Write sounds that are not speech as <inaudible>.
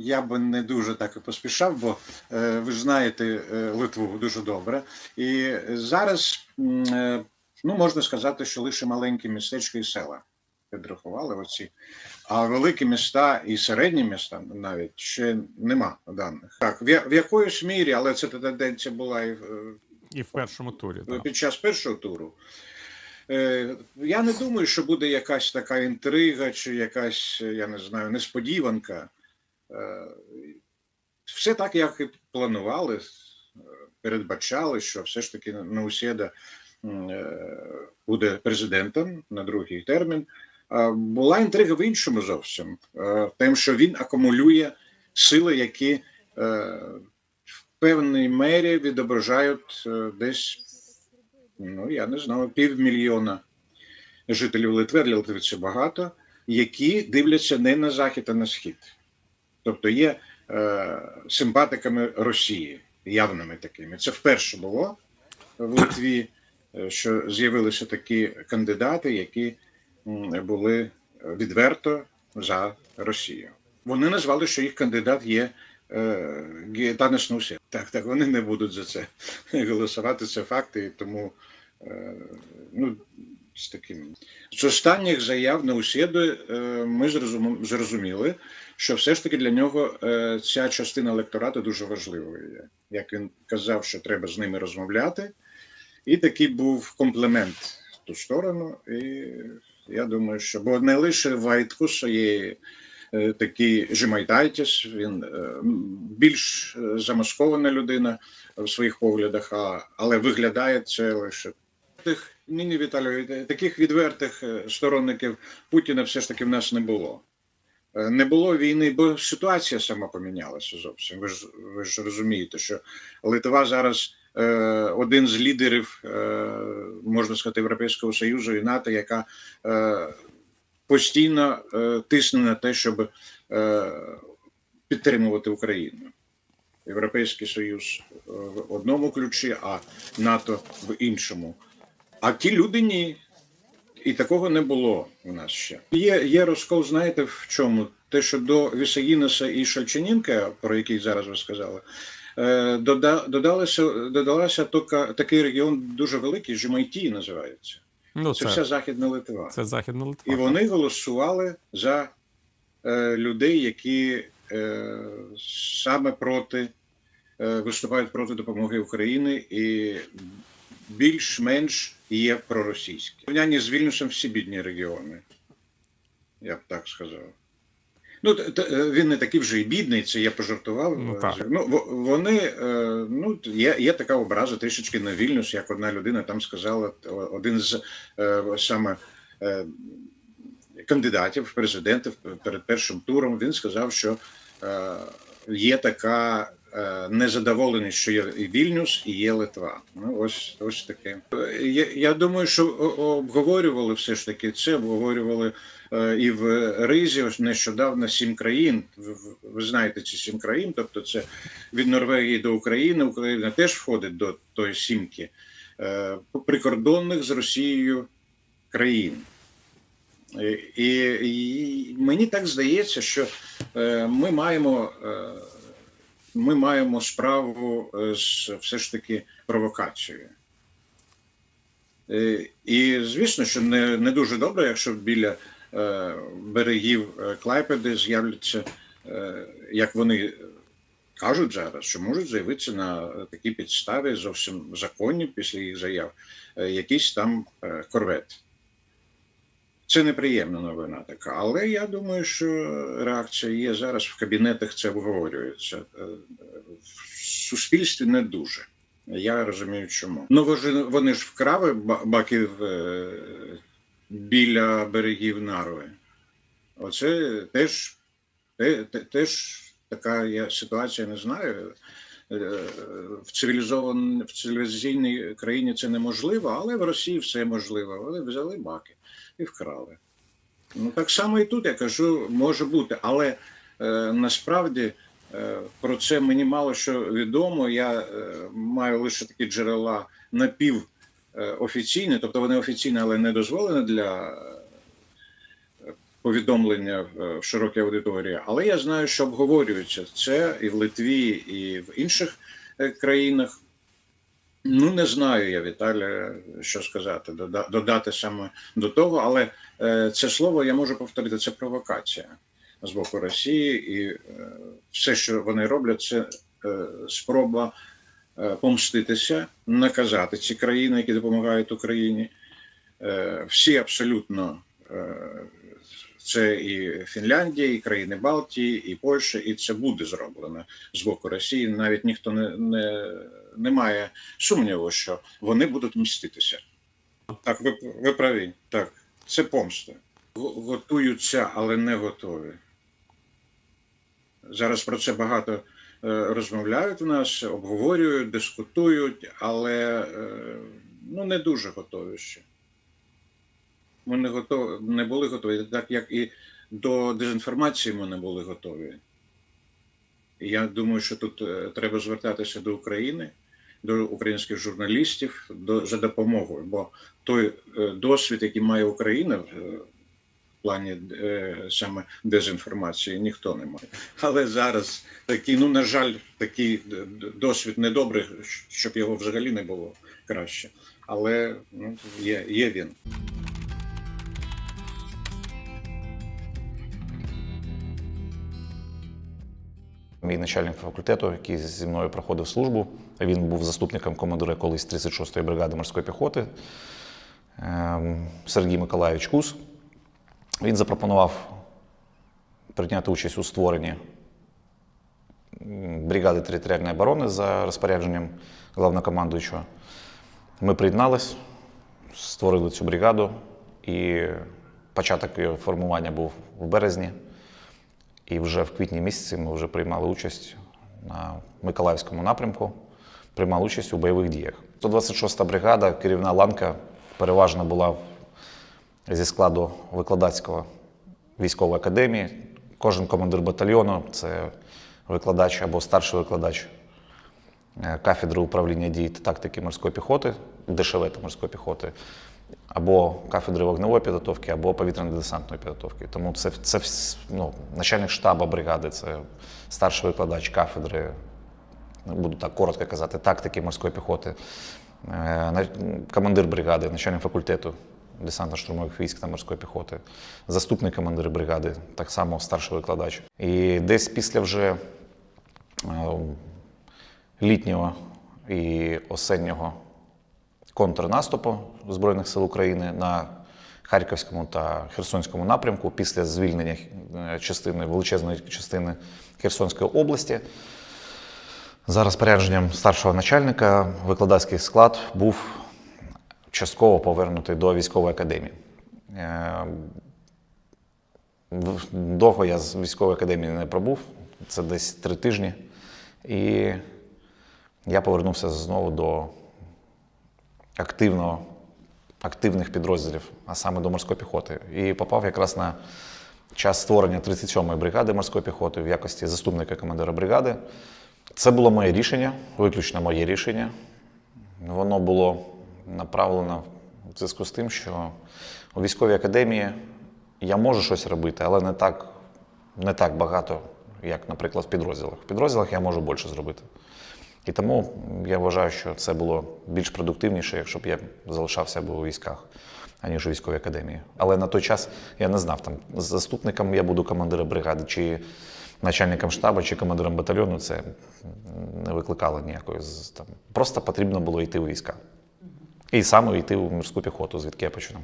я би не дуже так і поспішав, бо е, ви ж знаєте е, Литву дуже добре. І зараз е, ну, можна сказати, що лише маленькі містечка і села підрахували оці. А великі міста і середні міста навіть ще нема даних. Так, в, якоїсь мірі, але це тенденція була і в- І в першому турі. Так. під час першого туру. Я не думаю, що буде якась така інтрига чи якась, я не знаю, несподіванка. Е, Все так, як і планували, е, передбачали, що все ж таки Наусєда е, буде президентом на другий термін. Була інтрига в іншому зовсім, тим, що він акумулює сили, які в певній мері відображають десь ну я не знаю, півмільйона жителів Литви, для Литви це багато, які дивляться не на захід, а на схід. Тобто є е, симпатиками Росії, явними такими. Це вперше було в Литві, е, що з'явилися такі кандидати, які були відверто за Росію. Вони назвали, що їх кандидат є е, Гетанес Нусе. Так, так, вони не будуть за це <laughs> голосувати. Це факти, тому е, ну, з таким. З останніх заяв Наусєди е, ми зрозум- зрозуміли, що все ж таки для нього е, ця частина електорату дуже важливою є. Як він казав, що треба з ними розмовляти, і такий був комплімент в ту сторону. І я думаю, що бо не лише Вайткус є е, такий Жемайтайтіс, він більш замаскована людина в своїх поглядах, але виглядає це лише тих ні, ні, Віталію, е, таких відвертих е, сторонників Путіна все ж таки в нас не було. Е, Не було війни, бо ситуація сама помінялася зовсім. Ви ж ви ж розумієте, що Литва зараз е, один з лідерів, е, можна сказати, Європейського Союзу і НАТО, яка е, постійно е, тисне на те, щоб е, підтримувати Україну. Європейський Союз в одному ключі, а НАТО в іншому. А ті люди ні. І такого не було у нас ще. Є, є розкол, знаєте, в чому? Те, що до Вісагінеса і Шальченінка, про який зараз ви сказали, е, дода, додалося, додалася тока, такий регіон дуже великий, Жемайтій називається. Ну, Це, це, вся Західна Литва. це Західна Литва. І вони голосували за е, людей, які е, саме проти е, виступають проти допомоги Україні і більш-менш є проросійські. Порівнянні з Вільнюсом всі бідні регіони. Я б так сказав. Ну, т- він не такий вже і бідний, це я пожартував. Ну, так. Ну, во- вони, е, ну, є, є така образа трішечки на Вільнюс, як одна людина там сказала, один з е, саме е, кандидатів в президенти перед першим туром, він сказав, що е, є така е, незадоволеність, що є і Вільнюс, і є Литва. Ну, ось, ось таке. Я, я думаю, що обговорювали все ж таки це, обговорювали е, і в Ризі нещодавно сім країн. Ви, знаєте ці сім країн, тобто це від Норвегії до України. Україна теж входить до тої сімки е, прикордонних з Росією країн. І, і мені так здається, що ми маємо, ми маємо справу е, з все ж таки провокацією. Е, І звісно, що не, не дуже добре, якщо біля е, берегів е, Клайпеди з'являться, е, як вони кажуть зараз, що можуть з'явитися на такій підставі зовсім законні після їх заяв, е, якийсь там корвет. Це неприємна новина така, але я думаю, що реакція є зараз в кабінетах. Це обговорюється Е, в суспільстві не дуже. Я розумію, чому. Ну вони ж вкрали баків е, біля берегів Нарви. Оце теж, те, те- теж така я ситуація не знаю. Е, В цивілізован в цивілізаційній країні це неможливо, але в Росії все можливо. Вони взяли баки і вкрали. Ну так само і тут я кажу, може бути, але е, насправді е, про це мені мало що відомо. Я е, маю лише такі джерела напівофіційні, тобто вони офіційні, але не дозволені для е, повідомлення в в широкій аудиторії, але я знаю, що обговорюється це і в Литві, і в інших е, країнах. Ну, не знаю я, Віталія, що сказати, додати саме до того, але е, це слово я можу повторити, це провокація з боку Росії, і е, все, що вони роблять, це е, спроба е, помститися, наказати ці країни, які допомагають Україні. Е, всі абсолютно е, це і Фінляндія, і країни Балтії, і Польща, і це буде зроблено з боку Росії. Навіть ніхто не, не, не має сумніву, що вони будуть мститися. Так, ви, ви праві. Так, це помста. Готуються, але не готові. Зараз про це багато е, розмовляють у нас, обговорюють, дискутують, але е, ну, не дуже готові ще. Ми не, готові, не були готові, так як і до дезінформації ми не були готові. Я думаю, що тут е, треба звертатися до України, до українських журналістів до, за допомогою, бо той е, досвід, який має Україна в е, плані саме дезінформації, ніхто не має. Але зараз такий, ну на жаль, такий досвід недобрий, щоб його взагалі не було краще. Але ну, є, є він. Мій начальник факультету, який зі мною проходив службу, він був заступником командира колись 36-ї бригади морської піхоти ем, Сергій Миколайович Кус. Він запропонував прийняти участь у створенні бригади територіальної оборони за розпорядженням головнокомандуючого. Ми приєднались, створили цю бригаду, і початок її формування був в березні. І вже в квітні місяці ми вже приймали участь на Миколаївському напрямку, приймали участь у бойових діях. 126-та бригада, керівна ланка, переважно була зі складу викладацького військової академії. Кожен командир батальйону це викладач або старший викладач е, кафедри управління дій та тактики морської піхоти, ДШВ та морської піхоти, або кафедри вогневої підготовки, або повітряно-десантної підготовки. Тому це, це ну, начальник штабу бригади, це старший викладач кафедри, буду так коротко казати, тактики морської піхоти, е, командир бригади, начальник факультету десантно-штурмових військ та морської піхоти, заступник командира бригади, так само старший викладач. І десь після вже е, літнього і осеннього контрнаступу Збройних сил України на Харківському та Херсонському напрямку після звільнення е, частини величезної частини Херсонської області. За розпорядженням старшого начальника викладацький склад був частково повернутий до військової академії. Е, Довго я з військової академії не пробув, це десь три тижні. І я повернувся знову до активного, активних підрозділів, а саме до морської піхоти. І попав якраз на час створення 37-ї бригади морської піхоти в якості заступника командира бригади. Це було моє рішення, виключно моє рішення. Воно було направлено в зв'язку з тим, що у військовій академії я можу щось робити, але не так, не так багато, як, наприклад, в підрозділах. В підрозділах я можу більше зробити. І тому я вважаю, що це було більш продуктивніше, якщо б я залишався б у військах, аніж у військовій академії. Але на той час я не знав, там заступником я буду командира бригади, чи начальником штабу, чи командиром батальйону. Це не викликало ніякої там. Просто потрібно було йти у війська. І саме йти у морську піхоту, звідки я починав.